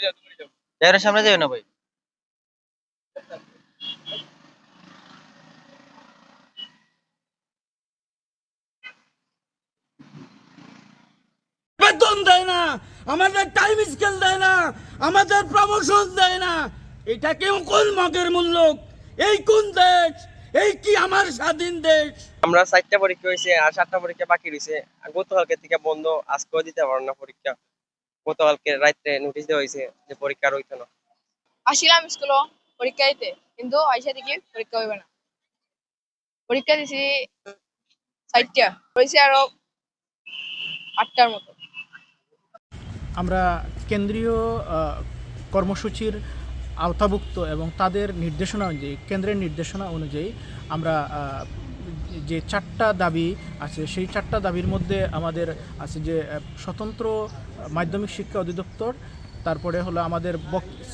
ড্রাইভারের সামনে যাবে না ভাই? বেতন দেয় না আমাদের টাইম স্কেল দেয় না আমাদের প্রমোশন দেয় না। এটা কেউ কোন মগের মূল্য? এই কোন দেশ? এই কি আমার স্বাধীন দেশ? আমরা চারটা পরীক্ষা হয়েছে আর সাতটা পরীক্ষা বাকি রয়েছে। গতকালকে থেকে বন্ধ আজকেও দিতে পারব না পরীক্ষা। গতকালকে রাত্রে নোটিশ দেওয়া হয়েছে যে পরীক্ষা রইতো না। আসিলাম স্কুলও পরীক্ষা দিতে কিন্তু আইসা দেখি পরীক্ষা হইবে না। পরীক্ষা দিছি চারটা হয়েছে আরও আটটার মতো। আমরা কেন্দ্রীয় আহ, কর্মসূচির আওতাভুক্ত এবং তাদের নির্দেশনা অনুযায়ী কেন্দ্রের নির্দেশনা অনুযায়ী আমরা আহ, যে চারটা দাবি আছে। সেই চারটা দাবির মধ্যে আমাদের আছে যে স্বতন্ত্র মাধ্যমিক শিক্ষা অধিদপ্তর, তারপরে হলো আমাদের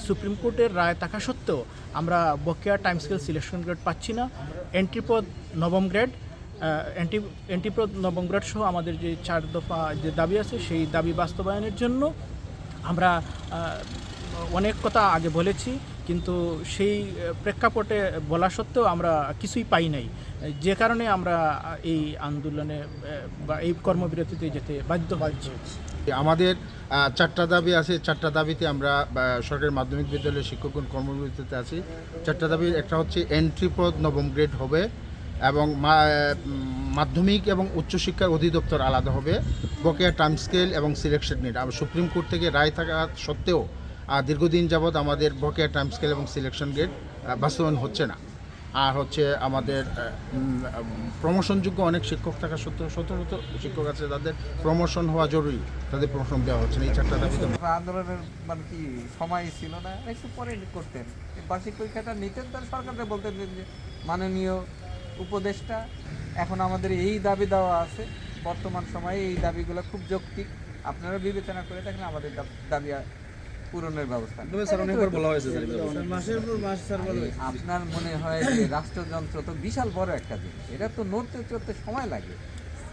সুপ্রিম কোর্টের রায় থাকা সত্ত্বেও আমরা বকেয়া টাইম স্কেল সিলেকশন গ্রেড পাচ্ছি না। এন্ট্রিপদ নবম গ্রেড অ্যান্টি অ্যান্টিপ্রো নবম গ্রেড সহ আমাদের যে চার দফা যে দাবি আছে, সেই দাবি বাস্তবায়নের জন্য আমরা অনেক কথা আগে বলেছি। কিন্তু সেই প্রেক্ষাপটে বলা সত্ত্বেও আমরা কিছুই পাই নাই। যে কারণে আমরা এই আন্দোলনে বা এই কর্মবিরতিতে যেতে বাধ্য হয়েছি। আমাদের চারটা দাবি আছে। চারটা দাবিতে আমরা সরকারি মাধ্যমিক বিদ্যালয়ের শিক্ষকগণ কর্মবিরতিতে আছি। চারটা দাবি, একটা হচ্ছে এন্ট্রি পদ নবম গ্রেড হবে এবং মাধ্যমিক এবং উচ্চশিক্ষার অধিদপ্তর আলাদা হবে। বকেয়া টাইম স্কেল এবং সিলেকশন নিট সুপ্রিম কোর্ট থেকে রায় থাকা সত্ত্বেও দীর্ঘদিন যাবৎ আমাদের বকেয়া টাইম স্কেল এবং সিলেকশন গ্রেড বাস্তবায়ন হচ্ছে না। আর হচ্ছে আমাদের প্রমোশনযোগ্য অনেক শিক্ষক থাকা সত্ত্বেও শত শত শিক্ষক আছে তাদের প্রমোশন হওয়া জরুরি, তাদের প্রমোশন দেওয়া হচ্ছে না, এই চারটা দাবিতে আন্দোলনের মানে কি, সময় ছিল না, একটু পরে করতেন। বার্ষিক পরীক্ষাটা নিতেন তার সরকারকে বলতেন যে মাননীয় উপদেষ্টা, এখন আমাদের এই দাবি দেওয়া আছে, বর্তমান সময়ে এই দাবিগুলো খুব যৌক্তিক। আপনারা বিবেচনা করে দেখেন আমাদের দাবি পূরণের ব্যবস্থা। আপনার মনে হয় যে রাষ্ট্রযন্ত্র তো বিশাল বড় একটা জিনিস। এটা তো নড়তে চড়তে সময় লাগে।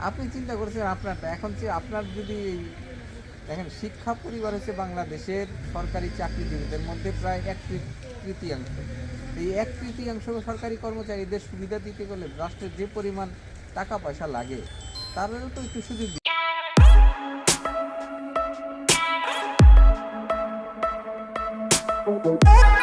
আপনি চিন্তা করেছেন আপনারটা। এখন যে আপনার যদি দেখেন শিক্ষা পরিবার হচ্ছে বাংলাদেশের সরকারি চাকরিজীবীদের মধ্যে প্রায় এক তৃতীয়াংশ। এই এক তৃতীয়াংশ সরকারি কর্মচারীদের সুবিধা দিতে গেলে রাষ্ট্রের যে পরিমাণ টাকা পয়সা লাগে তাদেরও তো একটু সুযোগ Oh.